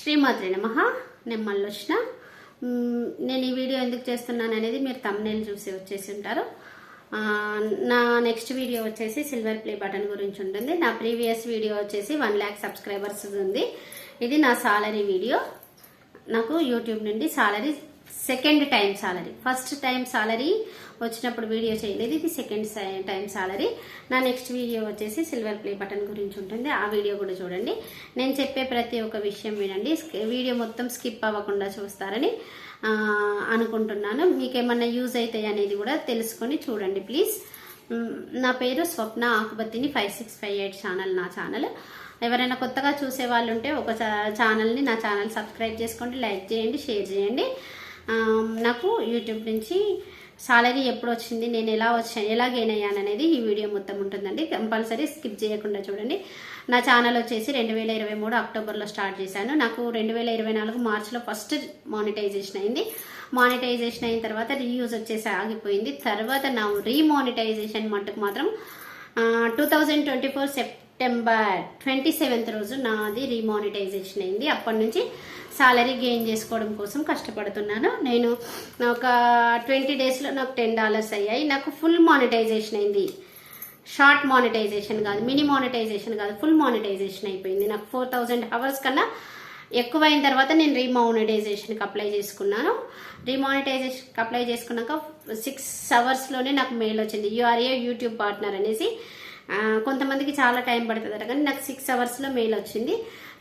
శ్రీమాత్రి నమ. నేను మళ్ళీ వచ్చిన నేను ఈ వీడియో ఎందుకు చేస్తున్నాను అనేది మీరు తమ్నేలు చూసి వచ్చేసి ఉంటారు. నా నెక్స్ట్ వీడియో వచ్చేసి సిల్వర్ ప్లే బటన్ గురించి ఉంటుంది. నా ప్రీవియస్ వీడియో వచ్చేసి వన్ ల్యాక్ సబ్స్క్రైబర్స్ ఉంది. ఇది నా సాలరీ వీడియో నాకు యూట్యూబ్ నుండి salary second time salary first time salary వచ్చినప్పుడు వీడియో చేయలేదు. ఇది సెకండ్ టైం సాలరీ నా నెక్స్ట్ వీడియో వచ్చేసి సిల్వర్ ప్లే బటన్ గురించి ఉంటుంది. ఆ వీడియో కూడా చూడండి. నేను చెప్పే ప్రతి ఒక్క విషయం వినండి. వీడియో మొత్తం స్కిప్ అవ్వకుండా చూస్తారని అనుకుంటున్నాను. మీకేమన్నా యూజ్ అవుతాయి అనేది కూడా తెలుసుకొని చూడండి ప్లీజ్ నా పేరు Swapna Akubattini five six five eight channel నా ఛానల్ ఎవరైనా కొత్తగా చూసే వాళ్ళు ఉంటే ఒక ఛానల్ని నా ఛానల్ సబ్స్క్రైబ్ చేసుకోండి లైక్ చేయండి షేర్ చేయండి. నాకు యూట్యూబ్ నుంచి సాలరీ ఎప్పుడు వచ్చింది నేను ఎలా వచ్చాను ఎలా గెయిన్ అయ్యాను అనేది ఈ వీడియో మొత్తం ఉంటుందండి. కంపల్సరీ స్కిప్ చేయకుండా చూడండి. నా ఛానల్ వచ్చేసి రెండు వేల ఇరవై మూడు అక్టోబర్లో స్టార్ట్ చేశాను. నాకు రెండు వేల ఇరవై నాలుగు మార్చిలో ఫస్ట్ మానిటైజేషన్ అయింది. మానిటైజేషన్ అయిన తర్వాత రీయూజ్ వచ్చేసి ఆగిపోయింది. తర్వాత నా రీమానిటైజేషన్ మట్టుకు మాత్రం two thousand twenty four September twenty seventh రోజు నాది రీమానిటైజేషన్ అయింది. అప్పటి నుంచి సాలరీ గెయిన్ చేసుకోవడం కోసం కష్టపడుతున్నాను. నేను ఒక ట్వంటీ డేస్లో నాకు టెన్ డాలర్స్ అయ్యాయి. నాకు ఫుల్ మానిటైజేషన్ అయింది. షార్ట్ మానిటైజేషన్ కాదు మినీ మానిటైజేషన్ కాదు ఫుల్ మానిటైజేషన్ అయిపోయింది. నాకు ఫోర్ థౌజండ్ అవర్స్ కన్నా ఎక్కువైన తర్వాత నేను రీమానిటైజేషన్కి అప్లై చేసుకున్నాను. రీమానిటైజేషన్కి అప్లై చేసుకున్నాక సిక్స్ అవర్స్లోనే నాకు మెయిల్ వచ్చింది. యూఆర్ఏ యూట్యూబ్ పార్ట్నర్ అనేసి కొంతమందికి చాలా టైం పడుతుందట కానీ నాకు సిక్స్ అవర్స్లో మెయిల్ వచ్చింది.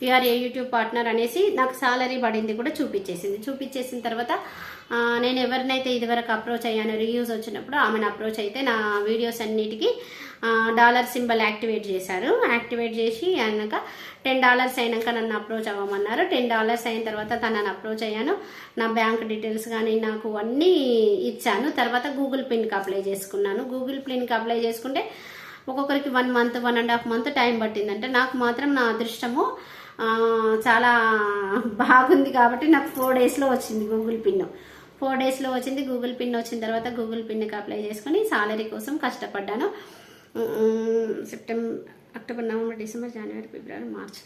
యూఆర్ ఏ యూట్యూబ్ పార్ట్నర్ అనేసి నాకు సాలరీ పడింది కూడా చూపించేసింది. చూపించేసిన తర్వాత నేను ఎవరినైతే ఇదివరకు అప్రోచ్ అయ్యాను రివ్యూస్ వచ్చినప్పుడు ఆమెను అప్రోచ్ అయితే నా వీడియోస్ అన్నిటికీ డాలర్ సింబల్ యాక్టివేట్ చేశారు. యాక్టివేట్ చేసి అన్నాక టెన్ డాలర్స్ అయినాక నన్ను అప్రోచ్ అవ్వమన్నారు. టెన్ డాలర్స్ అయిన తర్వాత తనను అప్రోచ్ అయ్యాను. నా బ్యాంక్ డీటెయిల్స్ కానీ నాకు అన్నీ ఇచ్చాను. తర్వాత గూగుల్ పిన్కి అప్లై చేసుకున్నాను. గూగుల్ పిన్కి అప్లై చేసుకుంటే ఒక్కొక్కరికి one month one and half month time పట్టిందంటే నాకు మాత్రం నా అదృష్టము చాలా బాగుంది కాబట్టి నాకు ఫోర్ డేస్లో వచ్చింది గూగుల్ పిన్ ఫోర్ డేస్లో వచ్చింది గూగుల్ పిన్ వచ్చిన తర్వాత గూగుల్ పిన్కి అప్లై చేసుకొని సాలరీ కోసం కష్టపడ్డాను. సెప్టెంబర్ అక్టోబర్ నవంబర్ డిసెంబర్ జనవరి ఫిబ్రవరి మార్చ్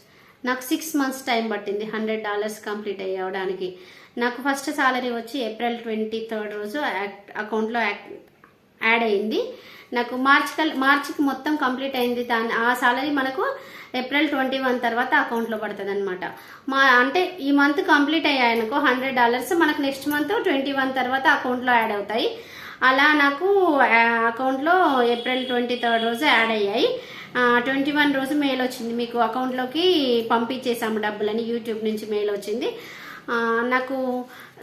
నాకు సిక్స్ మంత్స్ టైం పట్టింది హండ్రెడ్ డాలర్స్ కంప్లీట్ అయ్యవడానికి. నాకు ఫస్ట్ సాలరీ వచ్చి ఏప్రిల్ ట్వంటీ థర్డ్ రోజు యాక్ట్ అకౌంట్లో యాక్ట్ యాడ్ అయింది. నాకు మార్చ్ మార్చికి మొత్తం కంప్లీట్ అయింది దాని ఆ సాలరీ మనకు ఏప్రిల్ ట్వంటీ వన్ తర్వాత అకౌంట్లో పడుతుంది అనమాట మా అంటే ఈ మంత్ కంప్లీట్ అయ్యాయనుకో హండ్రెడ్ డాలర్స్ మనకు నెక్స్ట్ మంత్ ట్వంటీ వన్ తర్వాత అకౌంట్లో యాడ్ అవుతాయి. అలా నాకు అకౌంట్లో ఏప్రిల్ ట్వంటీ థర్డ్ రోజు యాడ్ అయ్యాయి. ట్వంటీ వన్ రోజు మెయిల్ వచ్చింది మీకు అకౌంట్లోకి పంపించేసాము డబ్బులని యూట్యూబ్ నుంచి మెయిల్ వచ్చింది. నాకు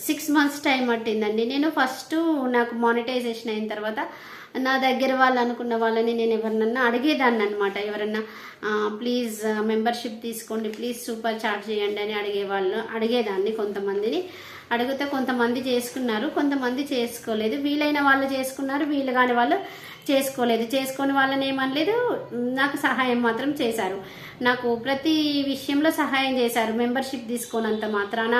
సిక్స్ మంత్స్ టైం పట్టిందండి. నేను ఫస్ట్ నాకు మానిటైజేషన్ అయిన తర్వాత నా దగ్గర వాళ్ళు అనుకున్న వాళ్ళని నేను ఎవరినన్నా అడిగేదాన్ని అనమాట ఎవరన్నా ప్లీజ్ మెంబర్షిప్ తీసుకోండి ప్లీజ్ సూపర్ చార్జ్ చేయండి అని అడిగేవాళ్ళు అడిగేదాన్ని కొంతమందిని. అడిగితే కొంతమంది చేసుకున్నారు కొంతమంది చేసుకోలేదు. వీలైన వాళ్ళు చేసుకున్నారు వీలు కాని వాళ్ళు చేసుకోలేదు. చేసుకొని వాళ్ళని ఏమనలేదు నాకు సహాయం మాత్రం చేశారు. నాకు ప్రతి విషయంలో సహాయం చేశారు. మెంబర్షిప్ తీసుకోనంత మాత్రాన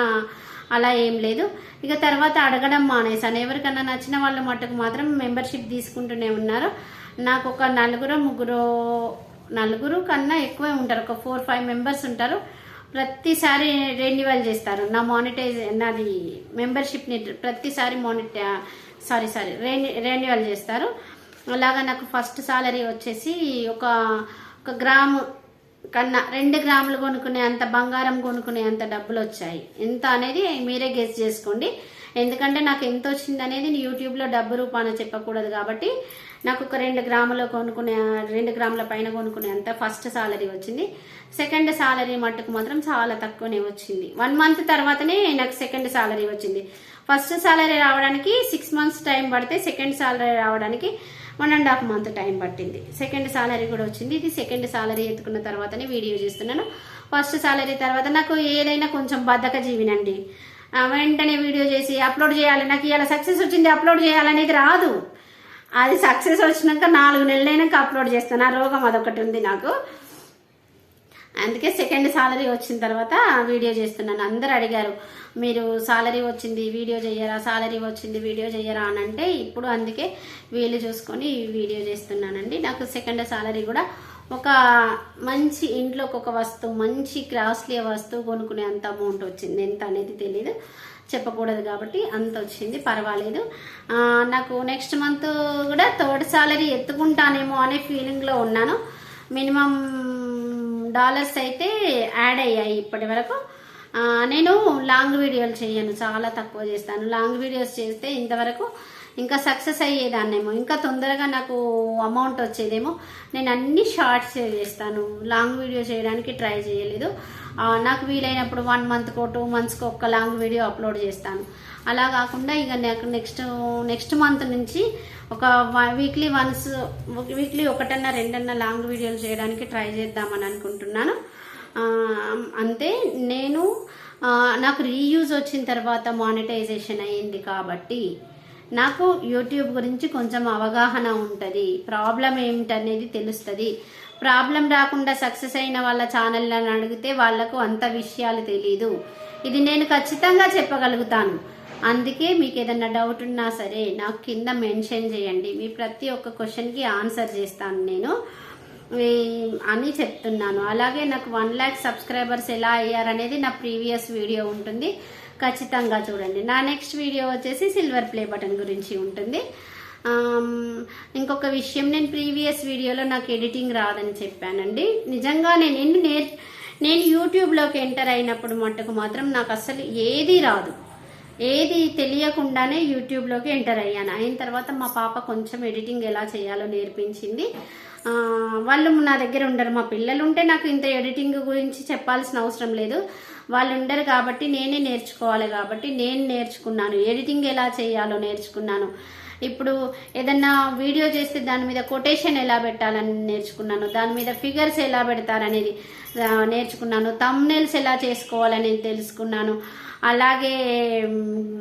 అలా ఏం లేదు. ఇక తర్వాత అడగడం మానేశాను ఎవరికన్నా నచ్చిన వాళ్ళ మటుకు మాత్రం మెంబర్షిప్ తీసుకుంటూనే ఉన్నారు. నాకు ఒక నలుగురు ముగ్గురు నలుగురు కన్నా ఎక్కువే ఉంటారు. ఒక ఫోర్ ఫైవ్ మెంబర్స్ ఉంటారు. ప్రతిసారి రెన్యువల్ చేస్తారు. నా మానిటైజ్ నాది మెంబర్షిప్ని ప్రతిసారి మానిట సారీ సారీ రెన్యూ రెన్యువల్ చేస్తారు. అలాగా నాకు ఫస్ట్ సాలరీ వచ్చేసి ఒక ఒక గ్రాము కన్నా రెండు గ్రాములు కొనుక్కునే అంత బంగారం కొనుక్కునే అంత డబ్బులు వచ్చాయి ఎంత అనేది మీరే గెస్ చేసుకోండి. ఎందుకంటే నాకు ఎంత వచ్చింది అనేది యూట్యూబ్లో డబ్బు రూపాన చెప్పకూడదు కాబట్టి నాకు ఒక రెండు గ్రాములు కొనుక్కునే రెండు గ్రాముల పైన కొనుక్కునే అంత ఫస్ట్ సాలరీ వచ్చింది. సెకండ్ సాలరీ మట్టుకు మాత్రం చాలా తక్కువనే వచ్చింది. వన్ మంత్ తర్వాతనే నాకు సెకండ్ సాలరీ వచ్చింది. ఫస్ట్ సాలరీ రావడానికి సిక్స్ మంత్స్ టైం పడితే సెకండ్ సాలరీ రావడానికి one and half month time పట్టింది. సెకండ్ సాలరీ కూడా వచ్చింది. ఇది సెకండ్ సాలరీ ఎత్తుకున్న తర్వాతనే వీడియో చేస్తున్నాను. ఫస్ట్ సాలరీ తర్వాత నాకు ఏదైనా కొంచెం బద్ధక జీవినండి. వెంటనే వీడియో చేసి అప్లోడ్ చేయాలి. నాకు ఇలా సక్సెస్ వచ్చింది అప్లోడ్ చేయాలనేది రాదు. అది సక్సెస్ వచ్చినాక నాలుగు నెలలైనాక అప్లోడ్ చేస్తాను. ఆ రోగం అదొకటి ఉంది నాకు. అందుకే సెకండ్ సాలరీ వచ్చిన తర్వాత వీడియో చేస్తున్నాను. అందరు అడిగారు మీరు సాలరీ వచ్చింది వీడియో చెయ్యరా? సాలరీ వచ్చింది వీడియో చెయ్యరా? అని అంటే ఇప్పుడు అందుకే వీళ్ళు చూసుకొని వీడియో చేస్తున్నానండి. నాకు సెకండ్ సాలరీ కూడా ఒక మంచి ఇంట్లోకి ఒక వస్తువు మంచి క్రాస్లీ వస్తువు కొనుక్కునే అంత అమౌంట్ వచ్చింది. ఎంత అనేది తెలియదు చెప్పకూడదు కాబట్టి అంత వచ్చింది. పర్వాలేదు. నాకు నెక్స్ట్ మంత్ కూడా థర్డ్ సాలరీ ఎత్తుకుంటానేమో అనే ఫీలింగ్లో ఉన్నాను. మినిమం డాలర్స్ అయితే యాడ్ అయ్యాయి ఇప్పటి వరకు. నేను లాంగ్ వీడియోలు చేయను చాలా తక్కువ చేస్తాను. లాంగ్ వీడియోస్ చేస్తే ఇంతవరకు ఇంకా సక్సెస్ అయ్యేదాన్నేమో. ఇంకా తొందరగా నాకు అమౌంట్ వచ్చేదేమో. నేను అన్ని షార్ట్స్ చేస్తాను. లాంగ్ వీడియో చేయడానికి ట్రై చేయలేదు. నాకు వీలైనప్పుడు వన్ మంత్కో టూ మంత్స్కో ఒక్క లాంగ్ వీడియో అప్లోడ్ చేస్తాను. అలా కాకుండా ఇక నాకు నెక్స్ట్ నెక్స్ట్ మంత్ నుంచి ఒక వీక్లీ వన్స్ వీక్లీ ఒకటన్నా రెండన్నా లాంగ్ వీడియోలు చేయడానికి ట్రై చేద్దామని అనుకుంటున్నాను. అంతే నేను నాకు రీయూజ్ వచ్చిన తర్వాత మానిటైజేషన్ అయ్యింది కాబట్టి నాకు యూట్యూబ్ గురించి కొంచెం అవగాహన ఉంటుంది. ప్రాబ్లం ఏమిటనేది తెలుస్తుంది. ప్రాబ్లం రాకుండా సక్సెస్ అయిన వాళ్ళ ఛానళ్ళని అడిగితే వాళ్ళకు అంత విషయాలు తెలీదు. ఇది నేను ఖచ్చితంగా చెప్పగలుగుతాను. అందుకే మీకు ఏదైనా డౌట్ ఉన్నా సరే నాకు కింద మెన్షన్ చేయండి. మీ ప్రతి ఒక్క క్వశ్చన్కి ఆన్సర్ చేస్తాను నేను. అని చెప్తున్నాను. అలాగే నాకు వన్ ల్యాక్ సబ్స్క్రైబర్స్ ఎలా అయ్యారనేది నా ప్రీవియస్ వీడియో ఉంటుంది. ఖచ్చితంగా చూడండి. నా నెక్స్ట్ వీడియో వచ్చేసి సిల్వర్ ప్లే బటన్ గురించి ఉంటుంది. ఇంకొక విషయం నేను ప్రీవియస్ వీడియోలో నాకు ఎడిటింగ్ రాదని చెప్పానండి. నిజంగా నేను ఎన్ని నేర్ నేను యూట్యూబ్లోకి ఎంటర్ అయినప్పుడు మట్టుకు మాత్రం నాకు అసలు ఏది రాదు. ఏది తెలియకుండానే యూట్యూబ్లోకి ఎంటర్ అయ్యాను. అయిన తర్వాత మా పాప కొంచెం ఎడిటింగ్ ఎలా చేయాలో నేర్పించింది. వాళ్ళు నా దగ్గర ఉండరు. మా పిల్లలు ఉంటే నాకు ఇంత ఎడిటింగ్ గురించి చెప్పాల్సిన అవసరం లేదు. వాళ్ళు ఉండరు కాబట్టి నేనే నేర్చుకోవాలి కాబట్టి నేను నేర్చుకున్నాను. ఎడిటింగ్ ఎలా చేయాలో నేర్చుకున్నాను. ఇప్పుడు ఏదన్నా వీడియో చేస్తే దాని మీద కొటేషన్ ఎలా పెట్టాలని నేర్చుకున్నాను. దాని మీద ఫిగర్స్ ఎలా పెడతారనేది నేర్చుకున్నాను. తమ్నెల్స్ ఎలా చేసుకోవాలనేది తెలుసుకున్నాను. అలాగే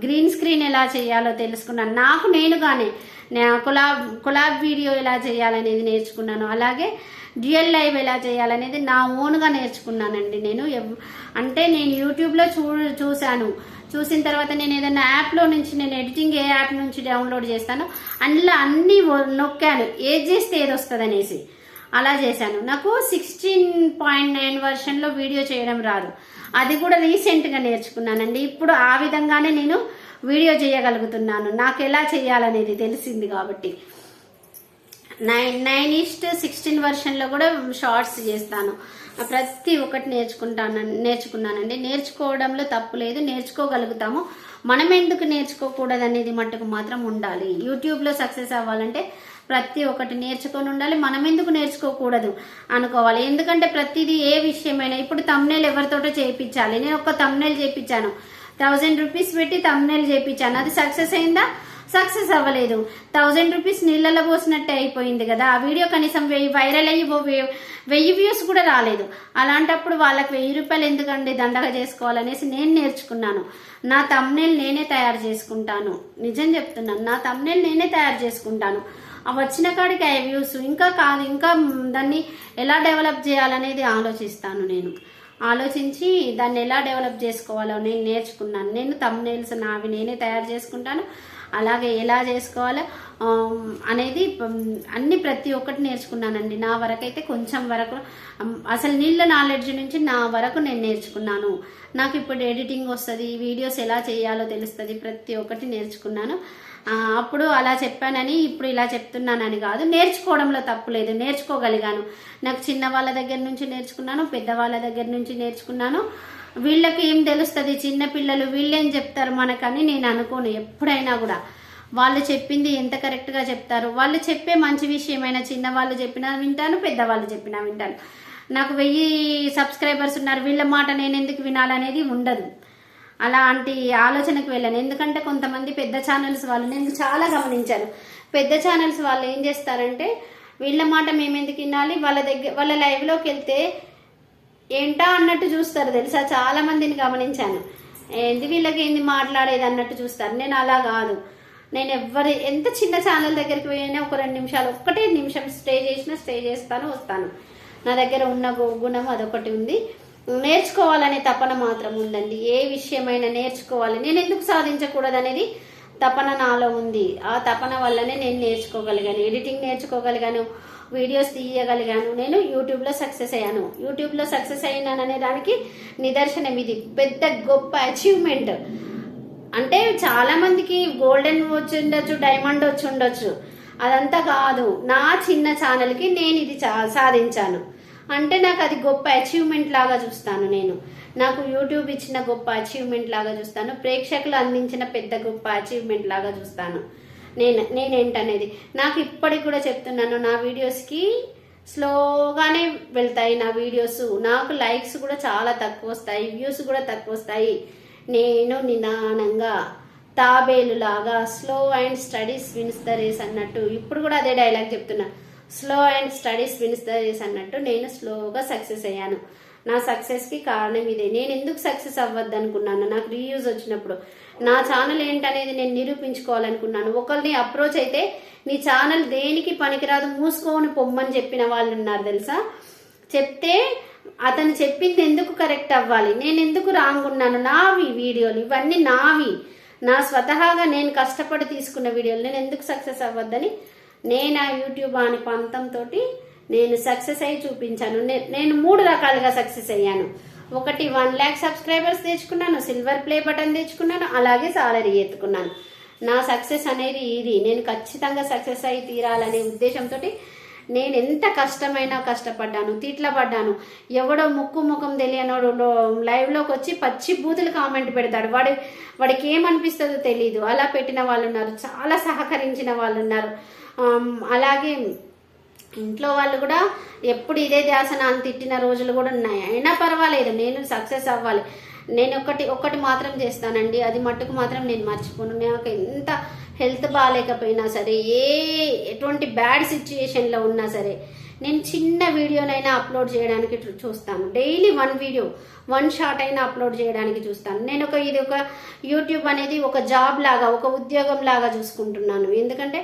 గ్రీన్ స్క్రీన్ ఎలా చేయాలో తెలుసుకున్నాను నాకు నేనుగానే నా- కొలాబ్ కొలాబ్ వీడియో ఎలా చేయాలనేది నేర్చుకున్నాను. అలాగే డ్యూయల్ లైవ్ ఎలా చేయాలనేది నా ఓన్గా నేర్చుకున్నానండి నేను. ఎవ్- అంటే నేను యూట్యూబ్లో చూ చూశాను. చూసిన తర్వాత నేను ఏదైనా యాప్లో నుంచి నేను ఎడిటింగ్ ఏ యాప్ నుంచి డౌన్లోడ్ చేస్తానో అందులో అన్నీ నొక్కాను. ఏది చేస్తే ఏది వస్తుంది అనేసి అలా చేశాను. నాకు సిక్స్టీన్ పాయింట్ నైన్ వర్షన్లో వీడియో చేయడం రాదు. అది కూడా రీసెంట్గా నేర్చుకున్నానండి. ఇప్పుడు ఆ విధంగానే నేను వీడియో చేయగలుగుతున్నాను. నాకు ఎలా చేయాలనేది తెలిసింది కాబట్టి. నైన్ నైన్ ఈస్ట్ సిక్స్టీన్ వర్షన్లో కూడా షార్ట్స్ చేస్తాను. ప్రతి ఒక్కటి నేర్చుకుంటాను నేర్చుకున్నానండి. నేర్చుకోవడంలో తప్పు లేదు. నేర్చుకోగలుగుతాము. మనం ఎందుకు నేర్చుకోకూడదు అనేది మట్టుకు మాత్రం ఉండాలి. యూట్యూబ్లో సక్సెస్ అవ్వాలంటే ప్రతి ఒక్కటి నేర్చుకొని ఉండాలి. మనం ఎందుకు నేర్చుకోకూడదు? అనుకోవాలి. ఎందుకంటే ప్రతిదీ ఏ విషయమైనా ఇప్పుడు తమ్నేల్ ఎవరితోటో చేయించాలి నేను ఒక తమ్నేల్ చేయించాను థౌజండ్ రూపీస్ పెట్టి తమ్నేల్ చేయించాను అది సక్సెస్ అయిందా? సక్సెస్ అవ్వలేదు. థౌజండ్ రూపీస్ నీళ్ళలో పోసినట్టే అయిపోయింది కదా. ఆ వీడియో కనీసం వెయ్యి వైరల్ అయ్యి వెయ్యి వ్యూస్ కూడా రాలేదు. అలాంటప్పుడు వాళ్ళకి వెయ్యి రూపాయలు ఎందుకండి దండగా చేసుకోవాలనేసి నేను నేర్చుకున్నాను. నా తమ్నేల్ నేనే తయారు చేసుకుంటాను. నిజం చెప్తున్నాను. నా తమ్నేల్ నేనే తయారు చేసుకుంటాను. ఆ వచ్చిన కాడికి ఆ వ్యూస్ ఇంకా కాదు ఇంకా దాన్ని ఎలా డెవలప్ చేయాలనేది ఆలోచిస్తాను నేను. ఆలోచించి దాన్ని ఎలా డెవలప్ చేసుకోవాలో నేను నేర్చుకున్నాను. నేను తమ్నేల్స్ నావి నేనే తయారు చేసుకుంటాను. అలాగే ఎలా చేసుకోవాలో అనేది అన్ని ప్రతి ఒక్కటి నేర్చుకున్నానండి. నా వరకైతే కొంచెం వరకు అసలు నీళ్ళ నాలెడ్జ్ నుంచి నా వరకు నేను నేర్చుకున్నాను. నాకు ఇప్పుడు ఎడిటింగ్ వస్తుంది వీడియోస్ ఎలా చేయాలో తెలుస్తుంది ప్రతి ఒక్కటి నేర్చుకున్నాను. అప్పుడు అలా చెప్పానని ఇప్పుడు ఇలా చెప్తున్నానని కాదు. నేర్చుకోవడంలో తప్పు లేదు. నేర్చుకోగలిగాను. నాకు చిన్న వాళ్ళ దగ్గర నుంచి నేర్చుకున్నాను పెద్దవాళ్ళ దగ్గర నుంచి నేర్చుకున్నాను. వీళ్ళకి ఏం తెలుస్తుంది? చిన్న పిల్లలు వీళ్ళేం చెప్తారు మనకని నేను అనుకోను ఎప్పుడైనా కూడా. వాళ్ళు చెప్పింది ఎంత కరెక్ట్గా చెప్తారు? వాళ్ళు చెప్పే మంచి విషయమైనా చిన్నవాళ్ళు చెప్పినా వింటాను పెద్దవాళ్ళు చెప్పినా వింటాను. నాకు వెయ్యి సబ్స్క్రైబర్స్ ఉన్నారు. వీళ్ళ మాట నేను ఎందుకు వినాలనేది ఉండదు. అలాంటి ఆలోచనకు వెళ్ళాను. ఎందుకంటే కొంతమంది పెద్ద ఛానల్స్ వాళ్ళు నేను చాలా గమనించాను. పెద్ద ఛానల్స్ వాళ్ళు ఏం చేస్తారంటే వీళ్ళ మాట మేము ఎందుకు వినాలి? వాళ్ళ దగ్గర వాళ్ళ లైవ్లోకి వెళ్తే ఏంటా అన్నట్టు చూస్తారు తెలుసా? చాలా మందిని గమనించాను. ఏంది వీళ్ళకి ఏంది మాట్లాడేది అన్నట్టు చూస్తారు. నేను అలా కాదు. నేను ఎవరి ఎంత చిన్న ఛానల్ దగ్గరికి పోయినా ఒక రెండు నిమిషాలు ఒక్కటే నిమిషం స్టే చేసినా స్టే చేస్తాను వస్తాను. నా దగ్గర ఉన్న గుణం అదొకటి ఉంది. నేర్చుకోవాలనే తపన మాత్రం ఉందండి. ఏ విషయమైనా నేర్చుకోవాలి. నేను ఎందుకు సాధించకూడదు అనేది తపన నాలో ఉంది. ఆ తపన వల్లనే నేను నేర్చుకోగలిగాను. ఎడిటింగ్ నేర్చుకోగలిగాను. వీడియోస్ తీయగలిగాను. నేను యూట్యూబ్లో సక్సెస్ అయ్యాను. యూట్యూబ్లో సక్సెస్ అయ్యాననే దానికి నిదర్శనం ఇది. పెద్ద గొప్ప అచీవ్మెంట్. అంటే చాలామందికి గోల్డెన్ వచ్చి ఉండొచ్చు డైమండ్ వచ్చి ఉండొచ్చు. అదంతా కాదు. నా చిన్న ఛానల్కి నేను ఇది సాధించాను. అంటే నాకు అది గొప్ప అచీవ్మెంట్ లాగా చూస్తాను నేను. నాకు యూట్యూబ్ ఇచ్చిన గొప్ప అచీవ్మెంట్ లాగా చూస్తాను. ప్రేక్షకులు అందించిన పెద్ద గొప్ప అచీవ్మెంట్ లాగా చూస్తాను. నేను నేనేంటనేది? నాకు ఇప్పటికి కూడా చెప్తున్నాను నా వీడియోస్కి స్లోగానే వెళ్తాయి నా వీడియోస్. నాకు లైక్స్ కూడా చాలా తక్కువ వస్తాయి వ్యూస్ కూడా తక్కువ వస్తాయి. నేను నిదానంగా తాబేలులాగా slow and steadies wins the race అన్నట్టు. ఇప్పుడు కూడా అదే డైలాగ్ చెప్తున్నా. Slow and steadies wins the race అన్నట్టు నేను స్లోగా సక్సెస్ అయ్యాను. నా సక్సెస్కి కారణం ఇదే. నేను ఎందుకు సక్సెస్ అవ్వద్దు అనుకున్నాను? నాకు రీయూజ్ వచ్చినప్పుడు. నా ఛానల్ ఏంటనేది నేను నిరూపించుకోవాలనుకున్నాను. ఒకరిని అప్రోచ్ అయితే నీ ఛానల్ దేనికి పనికిరాదు? మూసుకోని పొమ్మని చెప్పిన వాళ్ళు ఉన్నారు తెలుసా? చెప్తే అతను చెప్పింది ఎందుకు కరెక్ట్ అవ్వాలి? నేను ఎందుకు రాంగ్ ఉన్నాను? నావి వీడియోలు ఇవన్నీ నావి. నా స్వతహాగా నేను కష్టపడి తీసుకున్న వీడియోలు. నేను ఎందుకు సక్సెస్ అవ్వద్దని నేను ఆ యూట్యూబ్ అనే పంతంతో నేను సక్సెస్ అయ్యి చూపించాను. నేను మూడు రకాలుగా సక్సెస్ అయ్యాను. ఒకటి వన్ ల్యాక్ సబ్స్క్రైబర్స్ తెచ్చుకున్నాను సిల్వర్ ప్లే బటన్ తెచ్చుకున్నాను అలాగే సాలరీ ఎత్తుకున్నాను. నా సక్సెస్ అనేది ఇది. నేను ఖచ్చితంగా సక్సెస్ అయి తీరాలనే ఉద్దేశంతో నేను ఎంత కష్టమైనా కష్టపడ్డాను తిట్ల పడ్డాను ఎవడో ముక్కు ముఖం తెలియనోడు లైవ్లోకి వచ్చి పచ్చి బూతులు కామెంట్ పెడతాడు. వాడి వాడికి ఏమనిపిస్తుందో తెలియదు అలా పెట్టిన వాళ్ళు ఉన్నారు చాలా సహకరించిన వాళ్ళు ఉన్నారు. అలాగే ఇంట్లో వాళ్ళు కూడా ఎప్పుడు ఇదే ధ్యాసన అని తిట్టిన రోజులు కూడా ఉన్నాయి. అయినా పర్వాలేదు నేను సక్సెస్ అవ్వాలి. నేను ఒకటి ఒకటి మాత్రం చేస్తానండి. అది మట్టుకు మాత్రం నేను మర్చిపోను. నాకు ఎంత హెల్త్ బాగాలేకపోయినా సరే ఏ ఎటువంటి బ్యాడ్ సిచ్యుయేషన్లో ఉన్నా సరే నేను చిన్న వీడియోనైనా అప్లోడ్ చేయడానికి చూస్తాను. Daily one video one shot అయినా అప్లోడ్ చేయడానికి చూస్తాను. నేను ఒక ఇది ఒక యూట్యూబ్ అనేది ఒక జాబ్ లాగా ఒక ఉద్యోగం లాగా చూసుకుంటున్నాను. ఎందుకంటే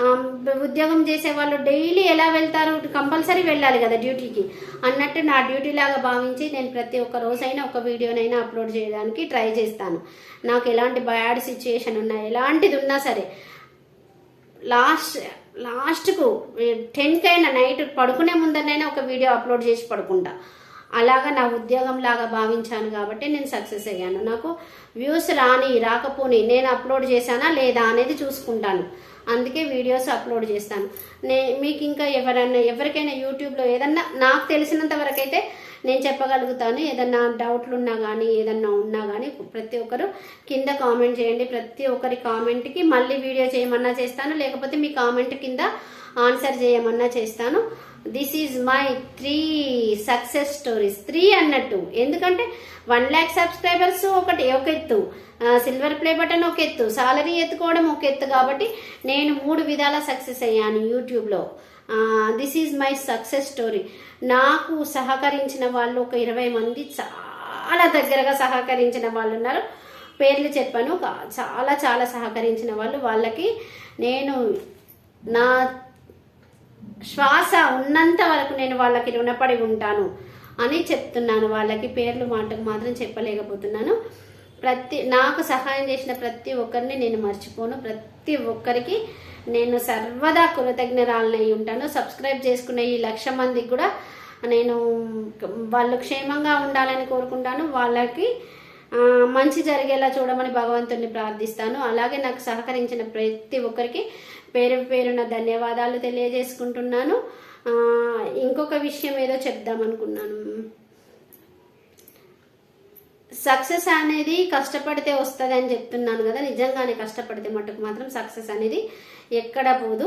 ఉద్యోగం చేసే వాళ్ళు డైలీ ఎలా వెళ్తారు? కంపల్సరీ వెళ్ళాలి కదా డ్యూటీకి. అన్నట్టు నా డ్యూటీ లాగా భావించి నేను ప్రతి ఒక్క రోజైనా ఒక వీడియోనైనా అప్లోడ్ చేయడానికి ట్రై చేస్తాను. నాకు ఎలాంటి బ్యాడ్ సిచ్యుయేషన్ ఉన్నా ఎలాంటిది ఉన్నా సరే లాస్ట్ లాస్ట్కు టెన్కైనా నైట్ పడుకునే ముందరనైనా ఒక వీడియో అప్లోడ్ చేసి పడుకుంటా. అలాగా నా ఉద్యోగం లాగా భావించాను కాబట్టి నేను సక్సెస్ అయ్యాను. నాకు వ్యూస్ రాని రాకపోని నేను అప్లోడ్ చేశానా లేదా అనేది చూసుకుంటాను. అందుకే వీడియోస్ అప్లోడ్ చేస్తాను. నే మీకు ఇంకా ఎవరైనా ఎవరికైనా యూట్యూబ్లో ఏదన్నా నాకు తెలిసినంత వరకు అయితే నేను చెప్పగలుగుతాను. ఏదన్నా డౌట్లు ఉన్నా కానీ ఏదన్నా ఉన్నా కానీ ప్రతి ఒక్కరు కింద కామెంట్ చేయండి. ప్రతి ఒక్కరి కామెంట్కి మళ్ళీ వీడియో చేయమన్నా చేస్తాను. లేకపోతే మీ కామెంట్ కింద ఆన్సర్ చేయమన్నా చేస్తాను. This is my three success stories. Three అన్నట్టు. ఎందుకంటే వన్ ల్యాక్ సబ్స్క్రైబర్స్ ఒకటి ఒక ఎత్తు. సిల్వర్ ప్లే బటన్ ఒక ఎత్తు. సాలరీ ఎత్తుకోవడం ఒక ఎత్తు కాబట్టి నేను మూడు విధాల సక్సెస్ అయ్యాను యూట్యూబ్లో. This is my success story. నాకు సహకరించిన వాళ్ళు ఒక ఇరవై మంది చాలా దగ్గరగా సహకరించిన వాళ్ళు ఉన్నారు. పేర్లు చెప్పాను. చాలా చాలా సహకరించిన వాళ్ళు. వాళ్ళకి నేను నా శ్వాస ఉన్నంత వరకు నేను వాళ్ళకి రుణపడి ఉంటాను అని చెప్తున్నాను. వాళ్ళకి పేర్లు మాటకు మాత్రం చెప్పలేకపోతున్నాను. ప్రతి నాకు సహాయం చేసిన ప్రతి ఒక్కరిని నేను మర్చిపోను. ప్రతి ఒక్కరికి నేను సర్వదా కృతజ్ఞరాలనై ఉంటాను. సబ్స్క్రైబ్ చేసుకున్న ఈ లక్ష మందికి కూడా నేను వాళ్ళు క్షేమంగా ఉండాలని కోరుకుంటాను. వాళ్ళకి మంచి జరిగేలా చూడమని భగవంతుడిని ప్రార్థిస్తాను. అలాగే నాకు సహకరించిన ప్రతి ఒక్కరికి పేరు పేరున ధన్యవాదాలు తెలియజేసుకుంటున్నాను. ఇంకొక విషయం ఏదో చెప్దాం అనుకున్నాను. సక్సెస్ అనేది కష్టపడితే వస్తుంది అని చెప్తున్నాను కదా నిజంగానే కష్టపడితే మటుకు మాత్రం సక్సెస్ అనేది ఎక్కడ పోదు.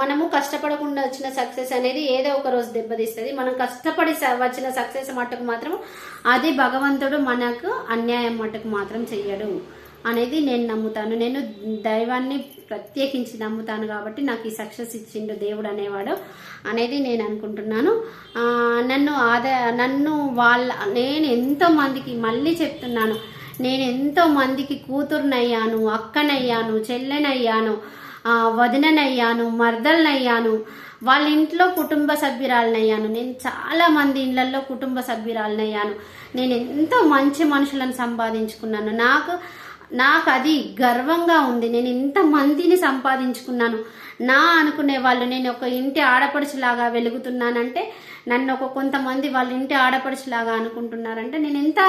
మనము కష్టపడకుండా వచ్చిన సక్సెస్ అనేది ఏదో ఒక రోజు దెబ్బతీస్తుంది. మనం కష్టపడి వచ్చిన సక్సెస్ మటుకు మాత్రం అది భగవంతుడు మనకు అన్యాయం మటుకు మాత్రం చెయ్యడు అనేది నేను నమ్ముతాను. నేను దైవాన్ని ప్రత్యేకించి నమ్ముతాను కాబట్టి నాకు ఈ సక్సెస్ ఇచ్చిండు దేవుడు అనేవాడు అనేది నేను అనుకుంటున్నాను. నన్ను ఆదా నన్ను వాళ్ళ నేను ఎంతో మందికి మళ్ళీ చెప్తున్నాను. నేను ఎంతో మందికి కూతురునయ్యాను అక్కనయ్యాను చెల్లెనయ్యాను వదిననయ్యాను మర్దలనయ్యాను వాళ్ళ ఇంట్లో కుటుంబ సభ్యురాలనయ్యాను నేను చాలా మంది ఇళ్ళలో కుటుంబ సభ్యురాలనయ్యాను. నేను ఎంతో మంచి మనుషులను సంపాదించుకున్నాను. నాకు నాకు అది గర్వంగా ఉంది. నేను ఇంత మందిని సంపాదించుకున్నాను. నా అనుకునే వాళ్ళు నేను ఒక ఇంటి ఆడపడుచులాగా వెలుగుతున్నానంటే నన్ను ఒక కొంతమంది వాళ్ళ ఇంటి ఆడపడుచులాగా అనుకుంటున్నారంటే నేను ఎంత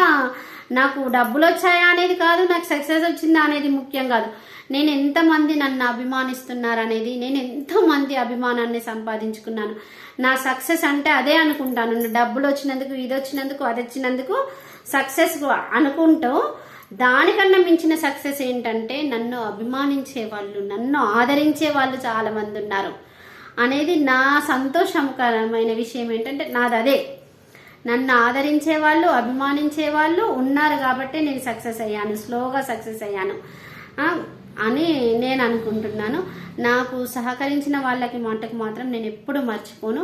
నాకు డబ్బులు వచ్చాయా అనేది కాదు నాకు సక్సెస్ వచ్చిందా అనేది ముఖ్యం కాదు. నేను ఎంతమంది నన్ను అభిమానిస్తున్నారు అనేది నేను ఎంతోమంది అభిమానాన్ని సంపాదించుకున్నాను. నా సక్సెస్ అంటే అదే అనుకుంటాను. డబ్బులు వచ్చినందుకు ఇది వచ్చినందుకు అది వచ్చినందుకు సక్సెస్ అనుకుంటూ దానికన్నా మించిన సక్సెస్ ఏంటంటే నన్ను అభిమానించే వాళ్ళు నన్ను ఆదరించే వాళ్ళు చాలామంది ఉన్నారు. అనేది నా సంతోషకరమైన విషయం ఏంటంటే నాది అదే. నన్ను ఆదరించే వాళ్ళు అభిమానించే వాళ్ళు ఉన్నారు కాబట్టి నేను సక్సెస్ అయ్యాను స్లోగా సక్సెస్ అయ్యాను. అని నేను అనుకుంటున్నాను. నాకు సహకరించిన వాళ్ళకి మాటకు మాత్రం నేను ఎప్పుడు మర్చిపోను.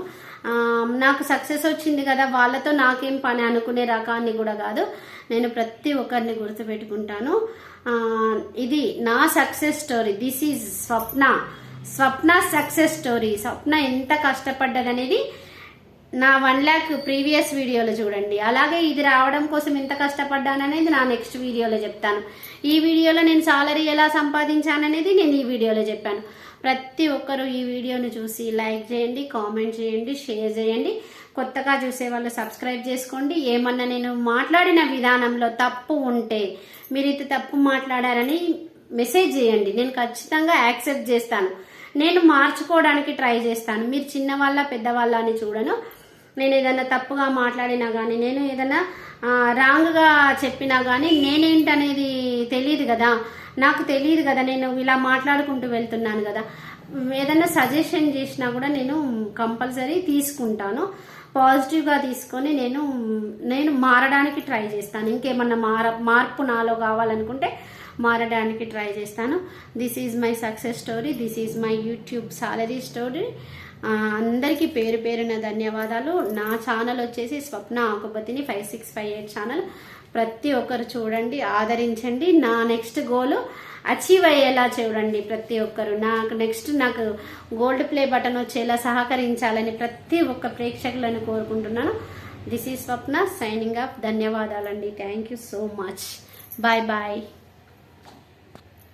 నాకు సక్సెస్ వచ్చింది కదా వాళ్ళతో నాకేం పని అనుకునే రకాన్ని కూడా కాదు. నేను ప్రతి ఒక్కరిని గుర్తుపెట్టుకుంటాను. ఇది నా success story this is Swapna. Swapna success story Swapna ఎంత కష్టపడ్డదనేది నా వన్ ల్యాక్ ప్రీవియస్ వీడియోలో చూడండి. అలాగే ఇది రావడం కోసం ఎంత కష్టపడ్డాననేది నా నెక్స్ట్ వీడియోలో చెప్తాను. ఈ వీడియోలో నేను సాలరీ ఎలా సంపాదించాననేది నేను ఈ వీడియోలో చెప్పాను. ప్రతి ఒక్కరూ ఈ వీడియోని చూసి లైక్ చేయండి కామెంట్ చేయండి షేర్ చేయండి. కొత్తగా చూసే వాళ్ళు సబ్స్క్రైబ్ చేసుకోండి. ఏమన్నా నేను మాట్లాడిన విధానంలో తప్పు ఉంటే మీరు ఇది తప్పు మాట్లాడారని మెసేజ్ చేయండి. నేను ఖచ్చితంగా యాక్సెప్ట్ చేస్తాను. నేను మార్చుకోవడానికి ట్రై చేస్తాను. మీరు చిన్నవాళ్ళ పెద్దవాళ్ళ అని చూడను. నేను ఏదైనా తప్పుగా మాట్లాడినా కానీ నేను ఏదైనా రాంగ్గా చెప్పినా కానీ నేనేంటనేది తెలియదు కదా. నాకు తెలియదు కదా నేను ఇలా మాట్లాడుకుంటూ వెళ్తున్నాను కదా. ఏదైనా సజెషన్ చేసినా కూడా నేను కంపల్సరీ తీసుకుంటాను. పాజిటివ్గా తీసుకొని నేను నేను మారడానికి ట్రై చేస్తాను. ఇంకేమన్నా మార మార్పు నాలో కావాలనుకుంటే మారడానికి ట్రై చేస్తాను. This is my success story this is my YouTube salary story అందరికీ పేరు పేరున ధన్యవాదాలు. నా ఛానల్ వచ్చేసి Swapna Akupathini five six five eight channel. ప్రతి ఒక్కరు చూడండి ఆదరించండి. నా నెక్స్ట్ గోల్ అచీవ్ అయ్యేలా చూడండి ప్రతి ఒక్కరు. నాకు నెక్స్ట్ నాకు గోల్డ్ ప్లే బటన్ వచ్చేలా సహకరించాలని ప్రతి ఒక్క ప్రేక్షకులను కోరుకుంటున్నాను. This is Swapna signing up ధన్యవాదాలండి. Thank you so much bye bye